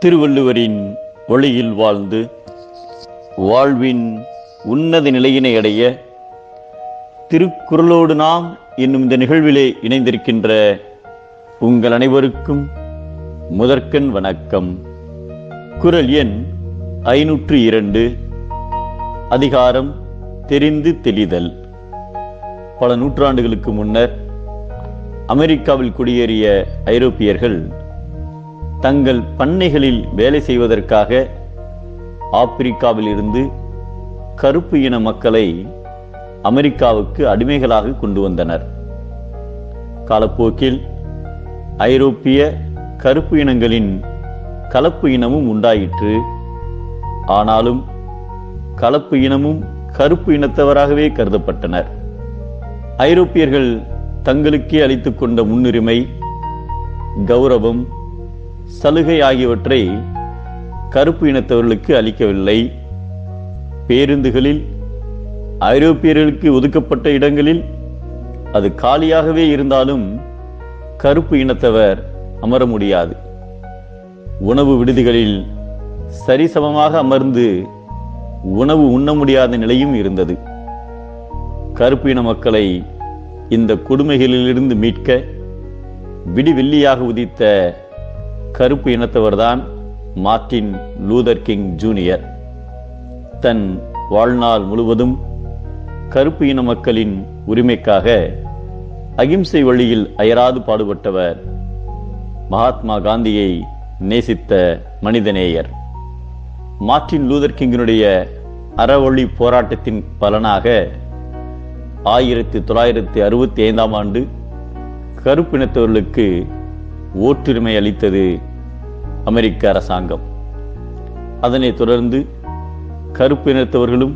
திருவள்ளுவரின் ஒளியில் வாழ்ந்து வாழ்வின் உன்னத நிலையினை அடைய திருக்குறளோடு நாம் என்னும் இந்த நிகழ்விலே இணைந்திருக்கின்ற உங்கள் அனைவருக்கும் முதற்கண் வணக்கம். குறள் எண் ஐநூற்று இரண்டு. அதிகாரம் தெரிந்து தெளிதல். பல நூற்றாண்டுகளுக்கு முன்னர் அமெரிக்காவில் குடியேறிய ஐரோப்பியர்கள் தங்கள் பண்ணைகளில் வேலை செய்வதற்காக ஆப்பிரிக்காவிலிருந்து கருப்பு இன மக்களை அமெரிக்காவுக்கு அடிமைகளாக கொண்டு வந்தனர். காலப்போக்கில் ஐரோப்பிய கருப்பு இனங்களின் கலப்பு இனமும் உண்டாயிற்று. ஆனாலும் கலப்பு இனமும் கருப்பு இனத்தவராகவே கருதப்பட்டனர். ஐரோப்பியர்கள் தங்களுக்கே அளித்துக் கொண்ட முன்னுரிமை கௌரவம் சலுகை ஆகியவற்றை கருப்பு இனத்தவர்களுக்கு அளிக்கவில்லை. பேருந்துகளில் ஐரோப்பியர்களுக்கு ஒதுக்கப்பட்ட இடங்களில் அது காலியாகவே இருந்தாலும் கருப்பு இனத்தவர் அமர முடியாது. உணவு விடுதிகளில் சரிசமமாக அமர்ந்து உணவு உண்ண முடியாத நிலையும் இருந்தது. கருப்பு இன மக்களை இந்த கொடுமைகளிலிருந்து மீட்க விடிவெள்ளியாக உதித்த கருப்பு இனத்தவர்தான் மார்ட்டின் லூதர் கிங் ஜூனியர். தன் வாழ்நாள் முழுவதும் கருப்பு இன மக்களின் உரிமைக்காக அகிம்சை வழியில் அயராது பாடுபட்டவர் மகாத்மா காந்தியை நேசித்த மனிதநேயர். மார்ட்டின் லூதர் கிங்கினுடைய அறவழி போராட்டத்தின் பலனாக ஆயிரத்தி தொள்ளாயிரத்தி அறுபத்தி ஐந்தாம் ஆண்டு கருப்பினத்தவர்களுக்கு ஓட்டுரிமை அளித்தது அமெரிக்க அரசாங்கம். அதனைத் தொடர்ந்து கருப்பு இனத்தவர்களும்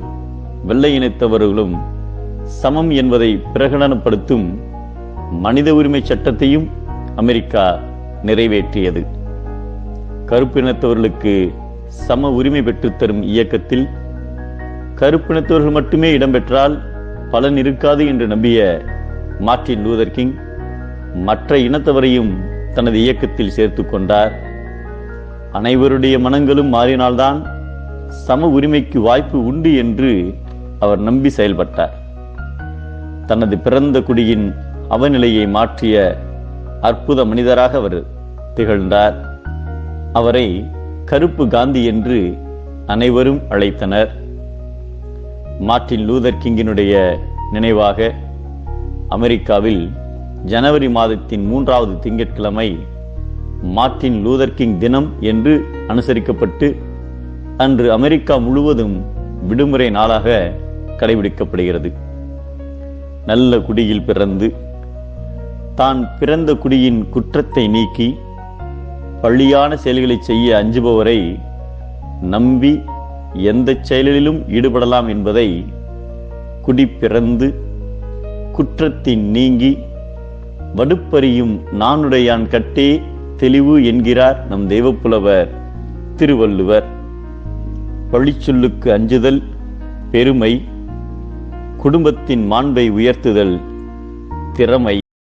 வெள்ளை இனத்தவர்களும் சமம் என்பதை பிரகடனப்படுத்தும் மனித உரிமை சட்டத்தையும் அமெரிக்கா நிறைவேற்றியது. கருப்பினத்தவர்களுக்கு சம உரிமை பெற்றுத்தரும் இயக்கத்தில் கருப்பினத்தவர்கள் மட்டுமே இடம்பெற்றால் பலன் இருக்காது என்று நம்பிய மார்ட்டின் லூதர் கிங் மற்ற இனத்தவரையும் தனது இயக்கத்தில் சேர்த்து கொண்டார். அனைவருடைய மனங்களும் மாறினால்தான் சம உரிமைக்கு வாய்ப்பு உண்டு என்று அவர் நம்பி செயல்பட்டார். தனது பிறந்த குடியின் அவநிலையை மாற்றிய அற்புத மனிதராக அவர் திகழ்ந்தார். அவரை கருப்பு காந்தி என்று அனைவரும் அழைத்தனர். மார்ட்டின் லூதர் கிங்கினுடைய நினைவாக அமெரிக்காவில் ஜனவரி மாதத்தின் மூன்றாவது திங்கட்கிழமை மார்ட்டின் லூதர் கிங் தினம் என்று அனுசரிக்கப்பட்டு அன்று அமெரிக்கா முழுவதும் விடுமுறை நாளாக கடைபிடிக்கப்படுகிறது. நல்ல குடியில் பிறந்து தான் பிறந்த குடியின் குற்றத்தை நீக்கி பள்ளியான செயல்களை செய்ய அஞ்சுபவரை நம்பி எந்த செயலிலும் ஈடுபடலாம் என்பதை குடி பிறந்து குற்றத்தின் நீங்கி வடுப்பறியும் நானுடையான் கட்டே தெளிவு என்கிறார் நம் தெய்வப்புலவர் திருவள்ளுவர். பழிச்சொல்லுக்கு அஞ்சுதல் பெருமை குடும்பத்தின் மாண்பை உயர்த்துதல் திறமை.